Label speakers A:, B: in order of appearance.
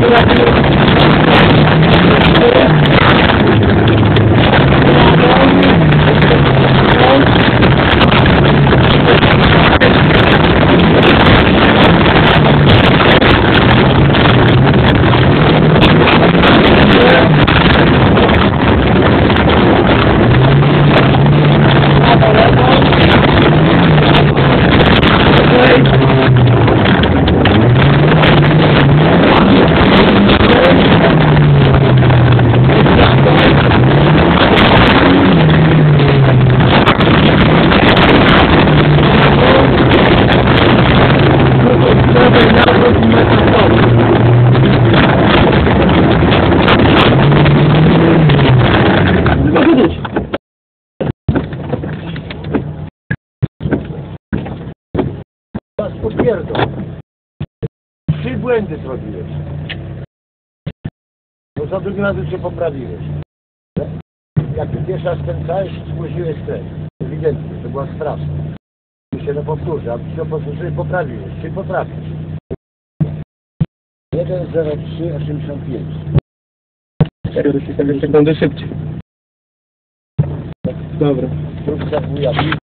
A: Thank you. Was popierdol. Trzy błędy zrobiłeś. Bo za drugim razem się poprawiłeś. Jak pierwszy raz skręcałeś, spóźniłeś skręt. Ewidentnie, to była straszne. Tu się to powtórzy, a ty się powtórzyłeś, poprawiłeś. Czy poprawisz? 1.03.85
B: 4 sekundy szybciej. Dobra.
A: Instrukcja wuja